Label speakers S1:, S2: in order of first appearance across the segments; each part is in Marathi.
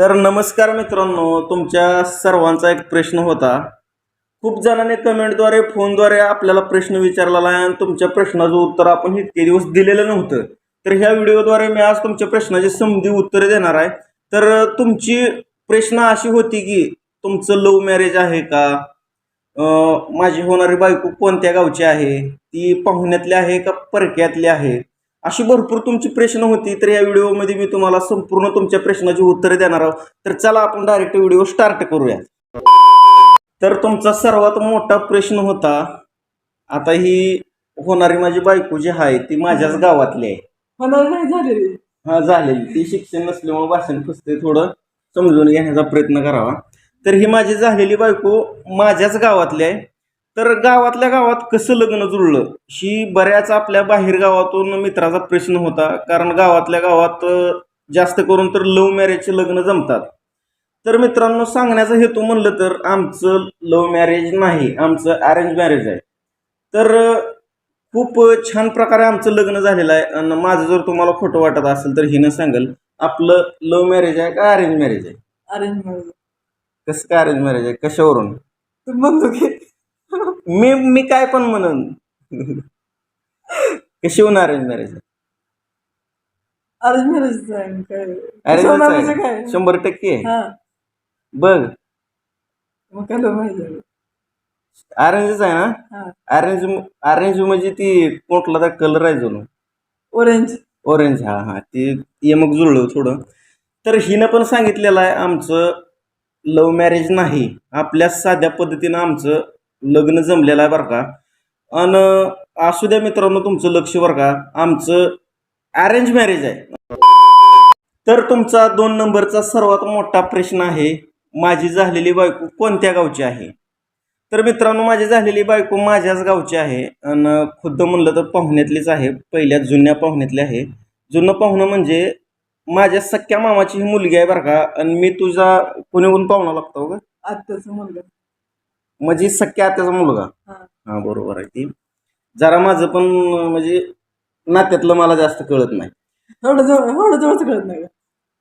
S1: तर नमस्कार मित्रांनो तुमच्या सर्वांचा एक प्रश्न होता. खूप जणांनी कमेंटद्वारे फोनद्वारे आपल्याला प्रश्न विचारलेला आहे आणि तुमच्या प्रश्नाचं उत्तर आपण इतके दिवस दिलेलं नव्हतं. तर ह्या व्हिडिओद्वारे मी आज तुमच्या प्रश्नाची समधी उत्तरे देणार आहे. तर तुमची प्रश्न अशी होती की तुमचं लव्ह मॅरेज आहे का? माझी होणारी बायको कोणत्या गावची आहे? ती पाहुण्यातली आहे का परक्यातली आहे? अशी भरपूर तुमची प्रश्न होती तर या व्हिडिओमध्ये मी तुम्हाला संपूर्ण तुमच्या प्रश्नाची उत्तरे देणार आहोत. तर चला आपण डायरेक्ट व्हिडिओ स्टार्ट करूया तर तुमचा सर्वात मोठा प्रश्न होता आता ही होणारी माझी बायको जी आहे ती माझ्याच गावातली आहे.
S2: नाही झालेली.
S1: हा झालेली. ती शिक्षण नसल्यामुळे भाषण फसते थोडं. समजून घेण्याचा प्रयत्न करावा. तर ही माझी झालेली बायको माझ्याच गावातली आहे. तर गावातल्या गावात कसं लग्न जुळलं? ही बऱ्याच आपल्या बाहेर गावातून मित्राचा प्रश्न होता. कारण गावातल्या गावात जास्त करून तर लव्ह मॅरेजचे लग्न जमतात. तर मित्रांनो सांगण्याचा हेतू म्हणलं तर आमचं लव्ह मॅरेज नाही आमचं अरेंज मॅरेज आहे. तर खूप छान प्रकारे आमचं लग्न झालेलं आहे. आणि माझं जर तुम्हाला खोटं वाटत असेल तर हिनं सांगेल आपलं लव्ह मॅरेज आहे का अरेंज मॅरेज आहे?
S2: अरेंज मॅरेज
S1: कसं काय अरेंज मॅरेज आहे? कशावरून?
S2: म्हणतो की
S1: मी मी काय पण म्हणन. Arrange marriage
S2: arrange marriage
S1: arrange
S2: काय?
S1: शंभर टक्के
S2: हा.
S1: बघ.
S2: मग काय लव्ह माहिती आहे?
S1: अरेंजच आहे ना? अरेंज अरेंज म्हणजे ती कोटला तर कलर आहे जणू
S2: ऑरेंज
S1: ऑरेंज हा हा. ते ये मग जुळलं थोडं. तर हिनं पण सांगितलेलं आहे आमचं लव्ह मॅरेज नाही. आपल्या साध्या पद्धतीनं आमचं लग्न जमलेलं आहे बरं का. आणि असू द्या मित्रांनो तुमचं लक्ष बरं का. आमचं अरेंज मॅरेज आहे. तर तुमचा दोन नंबरचा सर्वात मोठा प्रश्न आहे माझी झालेली बायको कोणत्या गावची आहे? तर मित्रांनो माझी झालेली बायको माझ्याच गावची आहे. आणि खुद्द म्हणलं तर पाहुण्यातलीच आहे. पहिल्या जुन्या पाहुण्यातली आहे. जुनं पाहुणं म्हणजे माझ्या सख्या मामाची ही मुलगी आहे बरं का. आणि मी तुझा पुण्याहून पाहुणा लागतो का
S2: आत्ताचा मुलगा.
S1: म्हणजे सख्या आत्याचा मुलगा.
S2: हा.
S1: हा बरोबर आहे ती. जरा माझं पण म्हणजे नात्यातलं मला जास्त कळत नाही.
S2: एवढं जवळ एवढं जवळच कळत नाही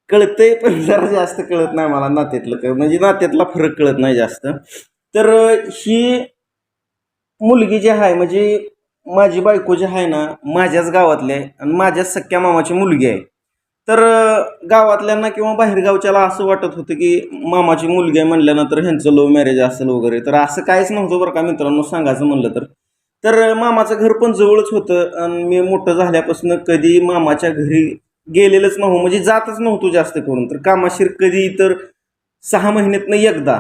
S1: कळतंय पण जरा जास्त कळत नाही मला नात्यातलं. काय म्हणजे नात्यातला फरक कळत नाही जास्त. तर ही मुलगी जी आहे म्हणजे माझी बायको जी आहे ना माझ्याच गावातली आहे. आणि माझ्याच सख्या मामाची मुलगी आहे. तर गावातल्यांना किंवा बाहेरगावच्याला असं वाटत होतं की मामाची मुलगी आहे म्हणल्यानंतर ह्यांचं लव्ह मॅरेज असेल वगैरे. तर असं काहीच नव्हतं बरं का मित्रांनो सांगायचं म्हणलं तर. तर मामाचं घर पण जवळच होतं आणि मी मोठं झाल्यापासून कधी मामाच्या घरी गेलेलंच नव्हतं म्हणजे जातच नव्हतो जास्त करून. तर कामाशीर कधी तर सहा महिन्यातनं एकदा.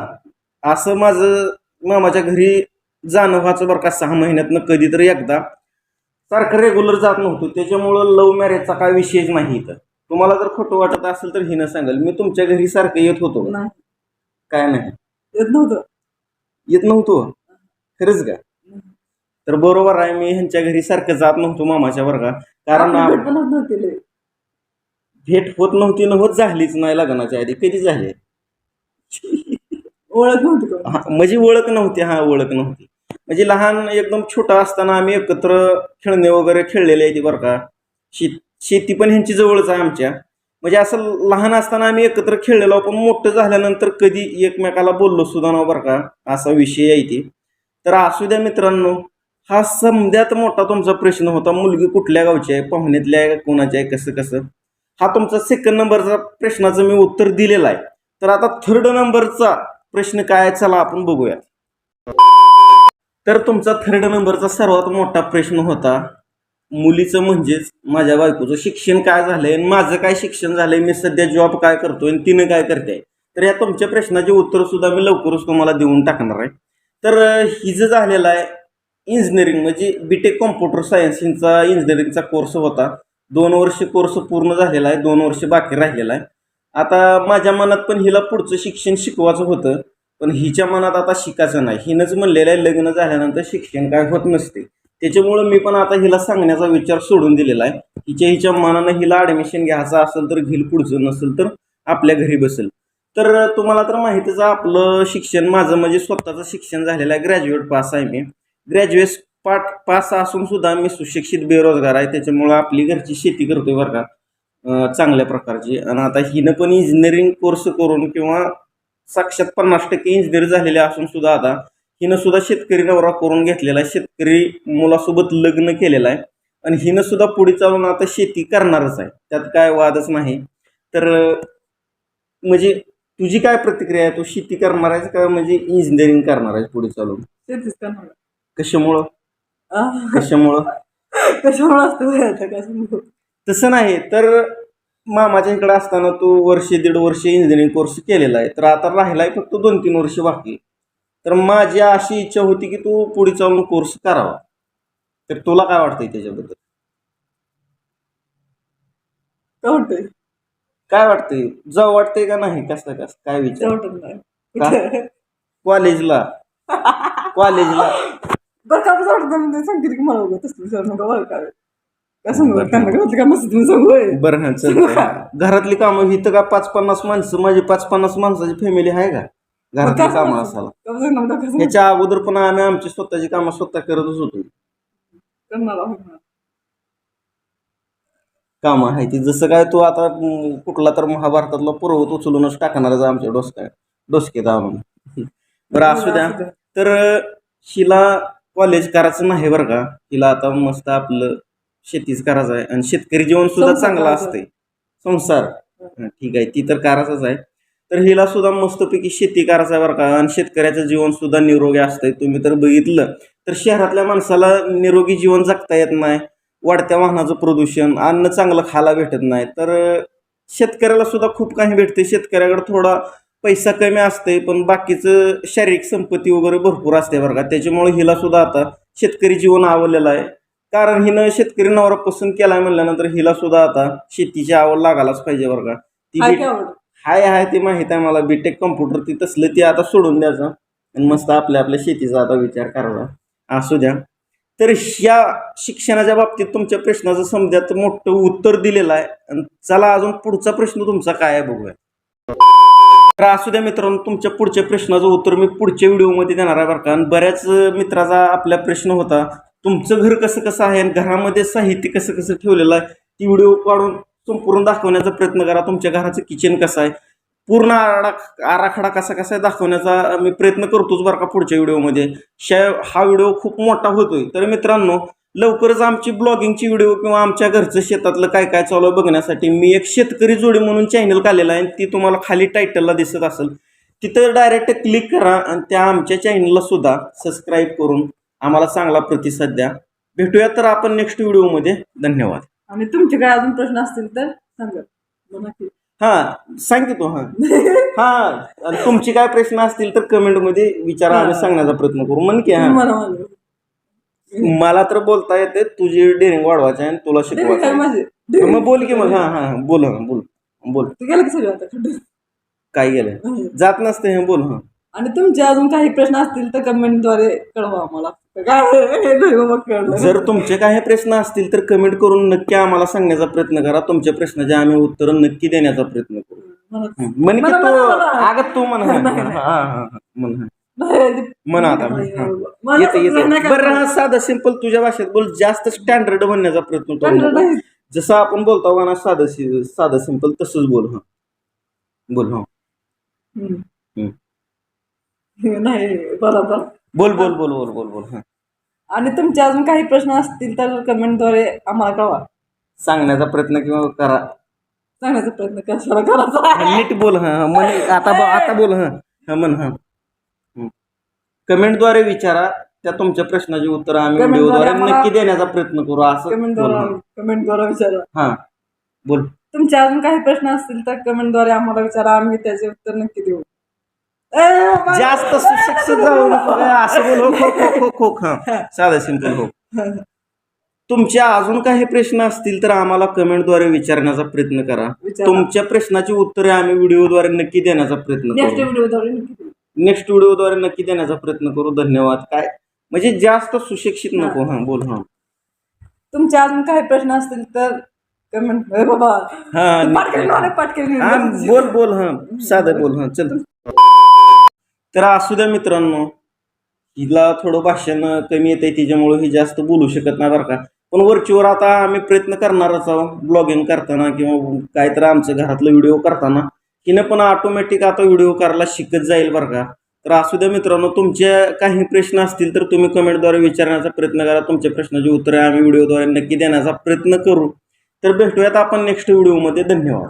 S1: असं माझं मामाच्या घरी जाणं व्हायचं बरं का सहा महिन्यातनं कधी तर एकदा. सारखं रेग्युलर जात नव्हतो. त्याच्यामुळं लव्ह मॅरेजचा काय विषयच नाही इथं. तुम्हाला जर खोटं वाटत असेल तर हिनं सांगाल. मी तुमच्या घरी सारखं येत होतो.
S2: नाही.
S1: काय नाही.
S2: येत नव्हतं.
S1: येत नव्हतो. खरंच का? तर बरोबर आहे मी ह्यांच्या घरी सारखं जात नव्हतो मामाच्या वर्गा कारण
S2: भेट पण होत नव्हती लय.
S1: भेट होत नव्हती न होत झालीच नाही लग्नाच्या आधी. कधी झाली?
S2: ओळख नव्हती का
S1: हा म्हणजे ओळख नव्हती. हा ओळख नव्हती. म्हणजे लहान एकदम छोटा असताना आम्ही एकत्र खेळणे वगैरे खेळलेले आहे ती बरं का. शेत शेती पण ह्यांची जवळच आहे आमच्या. म्हणजे असं लहान असताना आम्ही एकत्र खेळलेलो पण मोठं झाल्यानंतर कधी एकमेकाला बोललो सुद्धा ना बरं का. असा विषय आहे ते तर असू द्या मित्रांनो हा समद्यात मोठा तुमचा प्रश्न होता मुलगी कुठल्या गावची आहे पाहुण्यातल्या आहे कोणाच्या आहे कसं कसं? हा तुमचा सेकंड नंबरचा प्रश्नाचं मी उत्तर दिलेलं आहे. तर आता थर्ड नंबरचा प्रश्न काय आहे चला आपण बघूया तर तुमचा थर्ड नंबरचा सर्वात मोठा प्रश्न होता मुलीचं म्हणजेच माझ्या बायकोचं शिक्षण काय झालंय आणि माझं काय शिक्षण झालंय मी सध्या जॉब काय करतोय आणि तिनं काय करते तर या तुमच्या प्रश्नाचे उत्तर सुद्धा मी लवकरच तुम्हाला देऊन टाकणार आहे. तर हिचं झालेलं आहे इंजिनिअरिंग म्हणजे बी टेक कॉम्प्युटर सायन्स हिंचा इंजिनिअरिंगचा कोर्स होता. दोन वर्ष कोर्स पूर्ण झालेला आहे दोन वर्ष बाकी राहिलेला आहे. आता माझ्या मनात पण हिला पुढचं शिक्षण शिकवायचं होतं पण हिच्या मनात आता शिकायचं नाही. हिनंच म्हणलेलं आहे लग्न झाल्यानंतर शिक्षण काय होत नसते. त्याच्यामुळं मी पण आता हिला सांगण्याचा विचार सोडून दिलेला आहे. हिच्या हिच्या मनानं हिला ॲडमिशन घ्यायचं असेल तर घेईल पुढचं नसेल तर आपल्या घरी बसेल. तर तुम्हाला तर माहितीच आपलं शिक्षण माझं म्हणजे स्वतःचं शिक्षण झालेलं आहे ग्रॅज्युएट पास आहे मी. ग्रॅज्युएट पाठ पास असून सुद्धा मी सुशिक्षित बेरोजगार आहे त्याच्यामुळं आपली घरची शेती करतोय बरं का. चांगल्या प्रकारची. आणि आता हिनं पण इंजिनिअरिंग कोर्स करून किंवा साक्षात पन्नास टक्के इंजिनियर झालेले असून सुद्धा आता हिनं सुद्धा शेतकरी नवरा करून घेतलेला आहे. शेतकरी मुलासोबत लग्न केलेलं आहे. आणि हिनं सुद्धा पुढे चालून आता शेती करणारच आहे. त्यात काय वादच नाही. तर म्हणजे तुझी काय प्रतिक्रिया आहे? तू शेती करणार आहेस का म्हणजे इंजिनिअरिंग करणार आहेस पुढे चालून?
S2: शेतीच करणार
S1: कशामुळं?
S2: आह,
S1: कशामुळं?
S2: कशामुळे असतं कशामुळे?
S1: तसं नाही. तर मामाच्या इकडे असताना तू वर्ष दीड वर्ष इंजिनिअरिंग कोर्स केलेला आहे. तर आता राहिलाय फक्त दोन तीन वर्ष बाकी. तर माझी अशी इच्छा होती की तू पुढे चालून कोर्स करावा. तर तुला काय वाटतंय त्याच्याबद्दल?
S2: काय वाटतंय?
S1: काय वाटतंय? जाऊ वाटतंय का नाही? कसं कसं? काय विचार? कॉलेजला. कॉलेजला.
S2: बरं का वाटतं मी ते सांगते की मला तसं विचारू नका काय.
S1: बरं. हा घरातली कामं इथं का पाच पन्नास माणसं? माझी पाच पन्नास माणसाची फॅमिली आहे का? घरातली कामं? असायला.
S2: काय सांगू नका, काय सांगू?
S1: याच्या अगोदर पण आम्ही आमची स्वतःची कामं स्वतः करतच होतो. कामं आहे ती. जसं काय तू आता कुठला तर महाभारतातला पर्वत उचलूनच टाकणारच आमच्या डोसक्या डोसक्यात आणून. बरं असू द्या. तर हिला कॉलेज करायचं नाही बरं का? हिला आता मस्त आपलं शेतीच करायचं आहे. आणि शेतकरी जीवन सुद्धा चांगलं. असतंय. संसार. ठीक आहे. ती तर करायचंच आहे. तर हिला सुद्धा मस्तपैकी शेती करायचं आहे बरं का. आणि शेतकऱ्याचं जीवन सुद्धा निरोगी असतंय. तुम्ही तर बघितलं. तर शहरातल्या माणसाला निरोगी जीवन जगता येत नाही. वाढत्या वाहनाचं प्रदूषण अन्न चांगलं खायला भेटत नाही. तर शेतकऱ्याला सुद्धा खूप काही भेटते शेतकऱ्याकडे थोडा पैसा कमी असते पण बाकीचं शारीरिक संपत्ती वगैरे भरपूर असते बरं का. त्याच्यामुळे हिला सुद्धा आता शेतकरी जीवन आवडलेलं आहे. कारण हिनं शेतकरी नवरा पसंत केलाय म्हणल्यानंतर हिला सुद्धा आता शेतीची आवड लागायलाच पाहिजे बरं का. ती
S2: हाय काय
S1: हाय ते माहीत आहे मला. बीटेक कम्प्युटर ती तसलं ती आता सोडून द्यायचं. आणि मस्त आपल्या आपल्या शेतीचा आता विचार करावा. असू द्या तर या शिक्षणाच्या बाबतीत तुमच्या प्रश्नाचं समजात मोठं उत्तर दिलेलं आहे. आणि चला अजून पुढचा प्रश्न तुमचा काय आहे बघूया. तर असू द्या मित्रांनो तुमच्या पुढच्या प्रश्नाचं उत्तर मी पुढच्या व्हिडिओमध्ये देणार आहे बरं का. आणि बऱ्याच मित्राचा आपला प्रश्न होता तुमचं घर कसं कसं आहे आणि घरामध्ये साहित्य कसं कसं ठेवलेलं आहे ती व्हिडिओ काढून संपूर्ण दाखवण्याचा प्रयत्न करा. तुमच्या घराचं किचन कसं आहे? पूर्ण आरा आराखडा कसा कसा आहे दाखवण्याचा मी प्रयत्न करतोच बरं का पुढच्या व्हिडिओमध्ये. शिवाय हा व्हिडिओ खूप मोठा होतोय. तर मित्रांनो लवकरच आमची ब्लॉगिंगची व्हिडिओ किंवा आमच्या घरचं शेतातलं काय काय चालू आहे बघण्यासाठी मी एक शेतकरी जोडी म्हणून चॅनल काढलेला आहे. ती तुम्हाला खाली टायटलला दिसत असेल. तिथं डायरेक्ट क्लिक करा आणि त्या आमच्या चॅनलला सुद्धा सबस्क्राईब करून आम्हाला चांगला प्रतिसाद द्या. भेटूया तर आपण नेक्स्ट व्हिडिओमध्ये. धन्यवाद.
S2: आणि तुमचे काय अजून प्रश्न असतील तर सांगा. मग नक्की.
S1: हां सांग की तू हां. हां आणि तुमचे काय प्रश्न असतील तर कमेंटमध्ये विचारा आम्ही सांगण्याचा प्रयत्न करू. म्हण की हां.
S2: मला
S1: तर बोलता येते तुझी डेअरिंग वाढवायची आहे आणि तुला
S2: ते
S1: शिकवायचं
S2: काय
S1: आहे.
S2: माझे?
S1: मग बोल की मग हां हां बोल हां बोल बोल.
S2: ते गेलं की सगळं आता? खड्डे.
S1: काय गेलं जात नसते हे बोल हां.
S2: आणि तुमचे अजून काही प्रश्न असतील तर कमेंटद्वारे कळवा आम्हाला काय हे नाही बाबा कळलं
S1: जर तुमचे काही प्रश्न असतील तर कमेंट करून नक्की आम्हाला सांगण्याचा प्रयत्न करा तुमच्या प्रश्नाचे आम्ही उत्तर नक्की देण्याचा प्रयत्न करू. म्हण की तू अगं तू म्हण हां,
S2: नाही,
S1: हां,
S2: नाही.
S1: हां, हां, म्हण हां.
S2: नाही, ते-
S1: म्हण आता
S2: नाही,
S1: हां.
S2: मला-
S1: येतं येतं
S2: नाही
S1: बरं
S2: का-
S1: हा साधं सिंपल तुझ्या भाषेत बोल जास्त स्टँडर्ड बनण्याचा प्रयत्न करू नको. जसं आपण बोलतो ना साधं सि- साधं सिंपल तसंच बोल हा बोल हा
S2: हम्म. नाही बरोबर
S1: बोल. बोल बोल बोल बोल बोल हा.
S2: आणि तुमचे अजून काही प्रश्न असतील तर कमेंटद्वारे आम्हाला कळवा.
S1: सांगण्याचा प्रयत्न किंवा करा.
S2: सांगण्याचा प्रयत्न कशाला करायचा?
S1: नीट बोल हा आता ब- आता बोल हा हा म्हण हा. कमेंटद्वारे विचारा त्या तुमच्या प्रश्नाची उत्तर आम्ही
S2: Comment
S1: व्हिडिओद्वारे
S2: द्वारे आम्हाला-
S1: नक्की देण्याचा प्रयत्न करू असं बोल
S2: कमेंटद्वारे
S1: हा.
S2: कमेंटद्वारे विचारा.
S1: हा बोल.
S2: तुमचे अजून काही प्रश्न असतील तर कमेंटद्वारे आम्हाला विचारा आम्ही त्याचे उत्तर नक्की देऊ.
S1: जास्त सुशिक्षित जाऊ नको. असं बोल हो खो खो खो खो हा साधं सिंपल हो. तुमचे अजून काही प्रश्न असतील तर आम्हाला कमेंटद्वारे विचारण्याचा प्रयत्न करा. तुमच्या प्रश्नाची उत्तरे आम्ही व्हिडिओद्वारे नक्की देण्याचा प्रयत्न
S2: नेक्स्ट
S1: करू.
S2: व्हिडिओद्वारे नक्की देऊ.
S1: नेक्स्ट व्हिडिओद्वारे नक्की देण्याचा प्रयत्न करू. धन्यवाद. काय? म्हणजे जास्त सुशिक्षित नको. हा बोल हा.
S2: तुमचे अजून काही प्रश्न असतील तर कमेंट बाबा.
S1: हा हा बोल बोल हा. साधं बोल हा. चल. तर असू द्या मित्रांनो. हिला थोडं भाषण कमी येतंय तिच्यामुळे ही जास्त बोलू शकत नाही बरं का. पण वरचीवर आता आम्ही प्रयत्न करणारच आहोत ब्लॉगिंग करताना किंवा काहीतरी आमचं घरातलं व्हिडिओ करताना. हिनं पण ऑटोमॅटिक आता व्हिडिओ करायला शिकत जाईल बरं का. तर असू द्या मित्रांनो तुमचे काही प्रश्न असतील तर तुम्ही कमेंटद्वारे विचारण्याचा प्रयत्न करा. तुमच्या प्रश्नाची उत्तरे आम्ही व्हिडिओद्वारे नक्की देण्याचा प्रयत्न करू. तर भेटूयात आपण नेक्स्ट व्हिडिओमध्ये धन्यवाद.